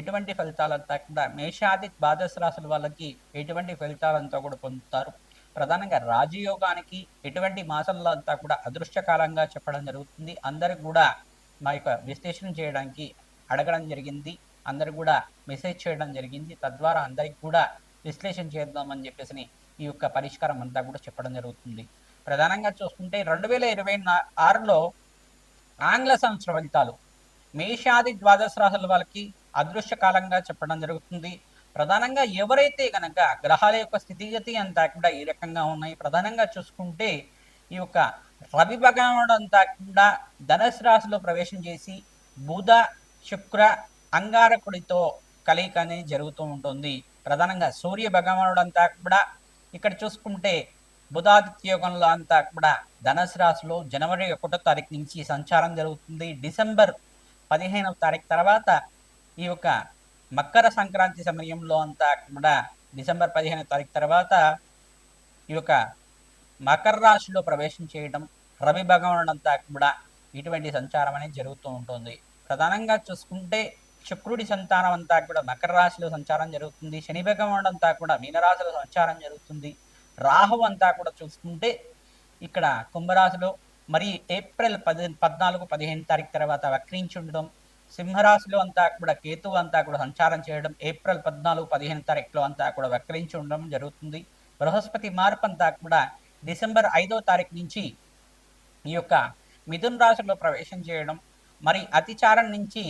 ఎటువంటి ఫలితాలంతా కూడా మేషాది ద్వాదశ రాశుల వాళ్ళకి ఎటువంటి ఫలితాలంతా కూడా పొందుతారు. ప్రధానంగా రాజయోగానికి ఎటువంటి మాసంలో అంతా కూడా అదృష్టకాలంగా చెప్పడం జరుగుతుంది. అందరికి కూడా మా యొక్క విశ్లేషణ చేయడానికి అడగడం జరిగింది. అందరు కూడా మెసేజ్ చేయడం జరిగింది. తద్వారా అందరికి కూడా విశ్లేషణ చేద్దామని చెప్పేసి ఈ యొక్క పరిష్కారం అంతా కూడా చెప్పడం జరుగుతుంది. ప్రధానంగా చూసుకుంటే రెండు వేల ఇరవై ఆరులో ఆంగ్ల సంవత్సర ఫలితాలు. మేషాది ద్వాదశ రాశుల వాళ్ళకి అదృష్టకాలంగా చెప్పడం జరుగుతుంది. ప్రధానంగా ఎవరైతే గనక గ్రహాల యొక్క స్థితిగతి అంతా కూడా ఈ రకంగా ఉన్నాయి. ప్రధానంగా చూసుకుంటే ఈ యొక్క రవి భగవానుడు అంతా కూడా ధనుసు రాశిలో ప్రవేశం చేసి బుధ శుక్ర అంగారకుడితో కలయిక అనేది జరుగుతూ ఉంటుంది. ప్రధానంగా సూర్య భగవానుడు అంతా కూడా ఇక్కడ చూసుకుంటే బుధాదిత్య యోగంలో అంతా కూడా ధనుసు రాశిలో జనవరి ఒకటో తారీఖు నుంచి సంచారం జరుగుతుంది. డిసెంబర్ పదిహేనవ తారీఖు తర్వాత ఈ యొక్క మకర సంక్రాంతి సమయంలో అంతా కూడా డిసెంబర్ పదిహేను తారీఖు తర్వాత ఈ యొక్క మకర రాశిలో ప్రవేశం చేయడం రవి భగవానుడు అంతా కూడా ఇటువంటి సంచారం అనేది జరుగుతూ ఉంటుంది. ప్రధానంగా చూసుకుంటే శుక్రుడి సంతానం అంతా కూడా మకర రాశిలో సంచారం జరుగుతుంది. శని భగవానుడు అంతా కూడా మీనరాశిలో సంచారం జరుగుతుంది. రాహు అంతా కూడా చూసుకుంటే ఇక్కడ కుంభరాశిలో మరి ఏప్రిల్ పది పద్నాలుగు పదిహేను తారీఖు తర్వాత వక్రించి ఉండడం సింహరాశిలో అంతా కూడా కేతువు అంతా కూడా సంచారం చేయడం ఏప్రిల్ పద్నాలుగు పదిహేను తారీఖులో అంతా కూడా వక్రించి ఉండడం జరుగుతుంది. బృహస్పతి మార్పు అంతా కూడా డిసెంబర్ ఐదో తారీఖు నుంచి ఈ యొక్క మిథున్ రాశిలో ప్రవేశం చేయడం మరి అతిచారం నుంచి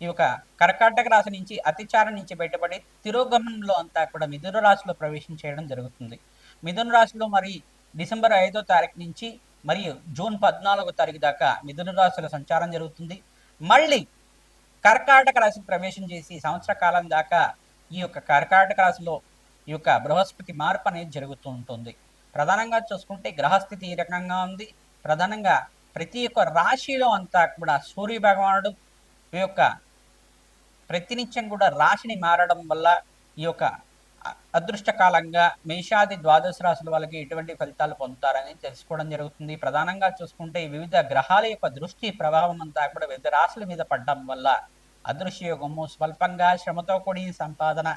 ఈ యొక్క కర్కాటక రాశి నుంచి అతిచారం నుంచి బయటపడి తిరోగమనంలో అంతా కూడా మిథున రాశిలో ప్రవేశం చేయడం జరుగుతుంది. మిథున రాశిలో మరి డిసెంబర్ ఐదో తారీఖు నుంచి మరియు జూన్ పద్నాలుగో తారీఖు దాకా మిథున రాశిలో సంచారం జరుగుతుంది. మళ్ళీ కర్కాటక రాశి ప్రవేశం చేసి సంవత్సర కాలం దాకా ఈ యొక్క కర్కాటక రాశిలో ఈ యొక్క బృహస్పతి మార్పు అనేది జరుగుతూ ఉంటుంది. ప్రధానంగా చూసుకుంటే గ్రహస్థితి ఈ రకంగా ఉంది. ప్రధానంగా ప్రతి ఒక్క రాశిలో అంతా కూడా సూర్య భగవానుడు ఈ యొక్క ప్రతినిత్యం కూడా రాశిని మారడం వల్ల ఈ యొక్క అదృష్టకాలంగా మేషాది ద్వాదశ రాశుల వాళ్ళకి ఎటువంటి ఫలితాలు పొందుతారని తెలుసుకోవడం జరుగుతుంది. ప్రధానంగా చూసుకుంటే వివిధ గ్రహాల యొక్క దృష్టి ప్రభావం అంతా కూడా వివిధ రాశుల మీద పడడం వల్ల అదృశ్యయోగము స్వల్పంగా శ్రమతో కూడిన సంపాదన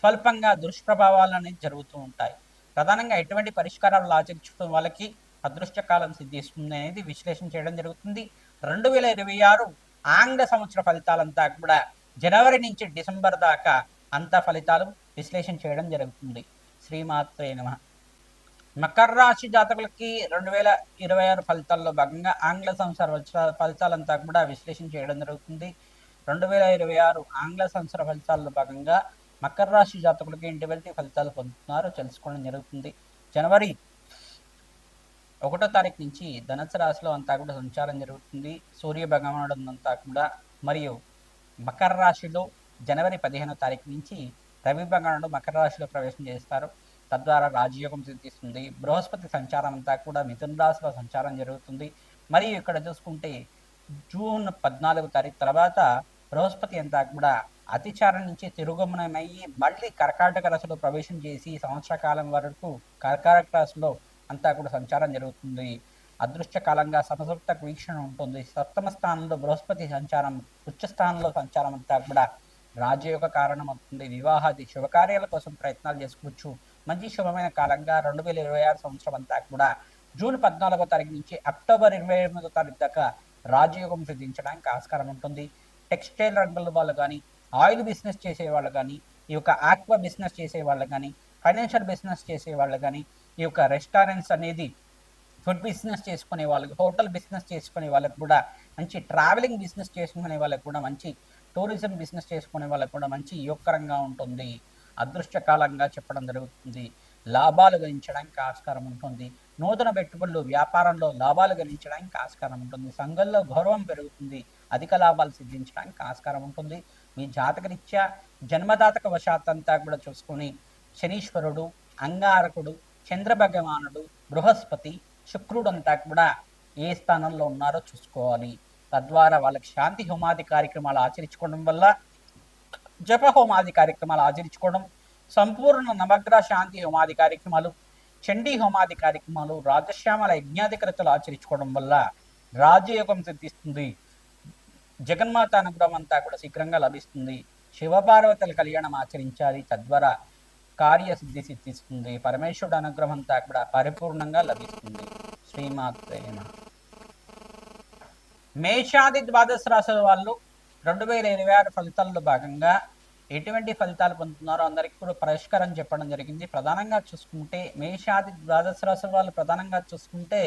స్వల్పంగా దుష్ప్రభావాలు అనేది జరుగుతూ ఉంటాయి. ప్రధానంగా ఎటువంటి పరిష్కారాలు ఆచరించడం వాళ్ళకి అదృష్టకాలం సిద్ధిస్తుంది అనేది విశ్లేషణ చేయడం జరుగుతుంది. రెండు వేల ఇరవై ఆరు ఆంగ్ల సంవత్సర ఫలితాలంతా కూడా జనవరి నుంచి డిసెంబర్ దాకా అంత ఫలితాలు విశ్లేషణ చేయడం జరుగుతుంది. శ్రీమాత్రే నమ. మకర రాశి జాతకులకి రెండు వేల ఇరవై ఆరు ఫలితాల్లో భాగంగా ఆంగ్ల సంవత్సర ఫలితాలంతా కూడా విశ్లేషణ చేయడం జరుగుతుంది. రెండు వేల ఇరవై ఆరు ఆంగ్ల సంవత్సర ఫలితాల్లో భాగంగా మకర రాశి జాతకులకి ఎటువంటి ఫలితాలు పొందుతున్నారో తెలుసుకోవడం జరుగుతుంది. జనవరి ఒకటో తారీఖు నుంచి ధనుసు రాశిలో అంతా కూడా సంచారం జరుగుతుంది. సూర్య భగవానుడు అంతా కూడా మరియు మకర రాశిలో జనవరి పదిహేనో తారీఖు నుంచి రవి మకర రాశిలో ప్రవేశం చేస్తారు. తద్వారా రాజయోగం సిద్ధిస్తుంది. బృహస్పతి సంచారం అంతా కూడా మిథున రాశిలో సంచారం జరుగుతుంది. మరియు ఇక్కడ చూసుకుంటే జూన్ పద్నాలుగు తారీఖు తర్వాత బృహస్పతి అంతా కూడా అతిచారం నుంచి తిరుగుమనమయ్యి మళ్ళీ కర్కాటక రాశిలో ప్రవేశం చేసి సంవత్సర కాలం వరకు కర్కాటక రాశిలో అంతా కూడా సంచారం జరుగుతుంది. అదృష్టకాలంగా సమసప్త వీక్షణ ఉంటుంది. సప్తమ స్థానంలో బృహస్పతి సంచారం ఉచ్చ స్థానంలో సంచారం అంతా కూడా రాజయోగ కారణం అవుతుంది వివాహాది శుభకార్యాల కోసం ప్రయత్నాలు చేసుకోవచ్చు. మంచి శుభమైన కాలంగా రెండు వేల ఇరవై ఆరు సంవత్సరం అంతా కూడా జూన్ పద్నాలుగో తారీఖు నుంచి అక్టోబర్ ఇరవై ఎనిమిదో తారీఖు దాకా రాజయోగం సిద్ధించడానికి ఆస్కారం ఉంటుంది. టెక్స్టైల్ రంగంలో వాళ్ళు కానీ ఆయిల్ బిజినెస్ చేసే వాళ్ళు కానీ ఈ యొక్క ఆక్వా బిజినెస్ చేసే వాళ్ళు కానీ ఫైనాన్షియల్ బిజినెస్ చేసే వాళ్ళు కానీ ఈ యొక్క రెస్టారెంట్స్ అనేది ఫుడ్ బిజినెస్ చేసుకునే వాళ్ళకి హోటల్ బిజినెస్ చేసుకునే వాళ్ళకి కూడా మంచి ట్రావెలింగ్ బిజినెస్ చేసుకునే వాళ్ళకి కూడా మంచి టూరిజం బిజినెస్ చేసుకునే వాళ్ళకు కూడా మంచి యోగకరంగా ఉంటుంది. అదృష్టకాలంగా చెప్పడం జరుగుతుంది. లాభాలు గణించడానికి ఆస్కారం ఉంటుంది. నూతన పెట్టుబడులు వ్యాపారంలో లాభాలు గణించడానికి ఆస్కారం ఉంటుంది. సంఘంలో గౌరవం పెరుగుతుంది. అధిక లాభాలు సిద్ధించడానికి ఆస్కారం ఉంటుంది. మీ జాతకరీత్యా జన్మదాతక వశాత్తంతా కూడా చూసుకొని శనీశ్వరుడు అంగారకుడు చంద్రభగవానుడు బృహస్పతి శుక్రుడు అంతా కూడా ఏ స్థానంలో ఉన్నారో చూసుకోవాలి. తద్వారా వాళ్ళకి శాంతి హోమాది కార్యక్రమాలు ఆచరించుకోవడం వల్ల జప హోమాది కార్యక్రమాలు ఆచరించుకోవడం సంపూర్ణ నవగ్రహ శాంతి హోమాది కార్యక్రమాలు చండీ హోమాది కార్యక్రమాలు రాజశ్యామల యజ్ఞాధికరతలు ఆచరించుకోవడం వల్ల రాజయోగం సిద్ధిస్తుంది. జగన్మాత అనుగ్రహం అంతా కూడా శీఘ్రంగా లభిస్తుంది. శివపార్వతుల కళ్యాణం ఆచరించాలి. తద్వారా కార్యసిద్ధి సిద్ధిస్తుంది. పరమేశ్వరుడు అనుగ్రహం అంతా కూడా పరిపూర్ణంగా లభిస్తుంది. శ్రీమాత మేషాది ద్వాదశ రాశుల వాళ్ళు రెండు వేల ఇరవై ఆరు ఫలితాల్లో భాగంగా ఎటువంటి ఫలితాలు పొందుతున్నారో అందరికి కూడా పరిష్కారం చెప్పడం జరిగింది. ప్రధానంగా చూసుకుంటే మేషాది ద్వాదశ రాశుల వాళ్ళు ప్రధానంగా చూసుకుంటే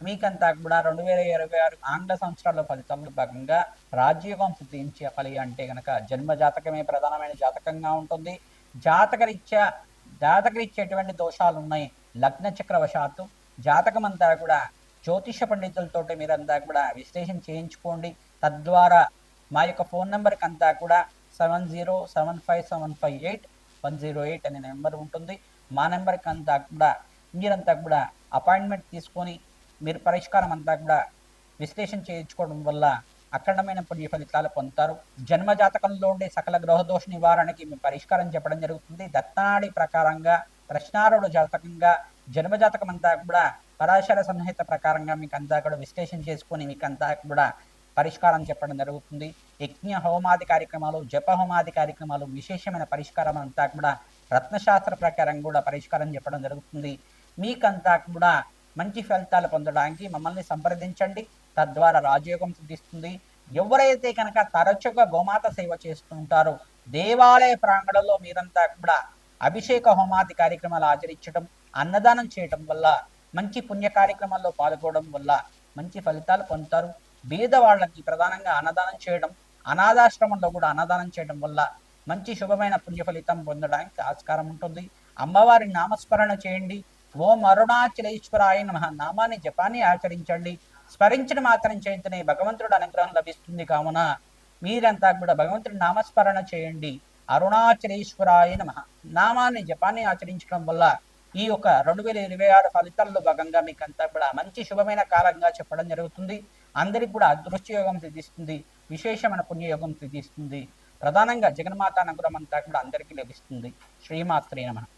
మీకంతా కూడా రెండు వేల ఇరవై ఆరు ఆంగ్ల సంవత్సరాల ఫలితాల్లో భాగంగా రాజ్యోగం సిద్ధించాలి అంటే కనుక జన్మ జాతకమే ప్రధానమైన జాతకంగా ఉంటుంది. జాతకరీత్యా జాతకరీత్యా ఎటువంటి దోషాలు ఉన్నాయి లగ్న చక్రవశాత్తు జాతకం అంతా కూడా జ్యోతిష పండితులతోటి మీరంతా కూడా విశ్లేషణ చేయించుకోండి. తద్వారా మా యొక్క ఫోన్ నెంబర్కి అంతా కూడా seven zero seven five seven five eight one zero eight అనే నెంబర్ ఉంటుంది. మా నెంబర్కి అంతా కూడా మీరంతా కూడా అపాయింట్మెంట్ తీసుకొని మీరు పరిష్కారం అంతా కూడా విశ్లేషణ చేయించుకోవడం వల్ల అఖండమైన పుణ్య ఫలితాలు పొందుతారు. జన్మజాతకంలో ఉండే సకల గ్రహదోష నివారణకి మీ పరిష్కారం చెప్పడం జరుగుతుంది. దత్తనాడి ప్రకారంగా ప్రశ్నారుడు జాతకంగా జన్మజాతకం అంతా కూడా పరాశర సంహిత ప్రకారంగా మీకు అంతా కూడా విశ్లేషణ చేసుకొని మీకు అంతా కూడా పరిష్కారం చెప్పడం జరుగుతుంది. యజ్ఞ హోమాది కార్యక్రమాలు జప హోమాది కార్యక్రమాలు విశేషమైన పరిష్కారం అంతా కూడా రత్నశాస్త్ర ప్రకారం కూడా పరిష్కారం చెప్పడం జరుగుతుంది. మీకంతా కూడా మంచి ఫలితాలు పొందడానికి మమ్మల్ని సంప్రదించండి. తద్వారా రాజయోగం సిద్ధిస్తుంది. ఎవరైతే కనుక తరచుగా గోమాత సేవ చేస్తుంటారో దేవాలయ ప్రాంగణంలో మీరంతా కూడా అభిషేక హోమాది కార్యక్రమాలు ఆచరించడం అన్నదానం చేయటం వల్ల మంచి పుణ్య కార్యక్రమాల్లో పాల్గొనడం వల్ల మంచి ఫలితాలు పొందుతారు. బీద వాళ్ళకి ప్రధానంగా అన్నదానం చేయడం అనాథాశ్రమంలో కూడా అన్నదానం చేయడం వల్ల మంచి శుభమైన పుణ్య ఫలితం పొందడానికి ఆస్కారం ఉంటుంది. అమ్మవారి నామస్మరణ చేయండి. ఓం అరుణాచలేశ్వరాయ నమ. నామాన్ని జపాన్ని ఆచరించండి. స్మరించిన మాత్రం చేతనే భగవంతుడు అనుగ్రహం లభిస్తుంది కావున మీరంతా కూడా భగవంతుడి నామస్మరణ చేయండి. అరుణాచలేశ్వరాయ నమ. నామాన్ని జపాన్ని ఆచరించడం వల్ల ఈ యొక్క రెండు వేల ఇరవై ఆరు ఫలితాల్లో భాగంగా మీకు అంతా కూడా మంచి శుభమైన కాలంగా చెప్పడం జరుగుతుంది. అందరికి కూడా అదృష్టయోగం సిద్ధిస్తుంది. విశేషమైన పుణ్యయోగం సిద్ధిస్తుంది. ప్రధానంగా జగన్మాత అనుగ్రహం అంతా కూడా అందరికీ లభిస్తుంది. శ్రీమాత్రే నమనం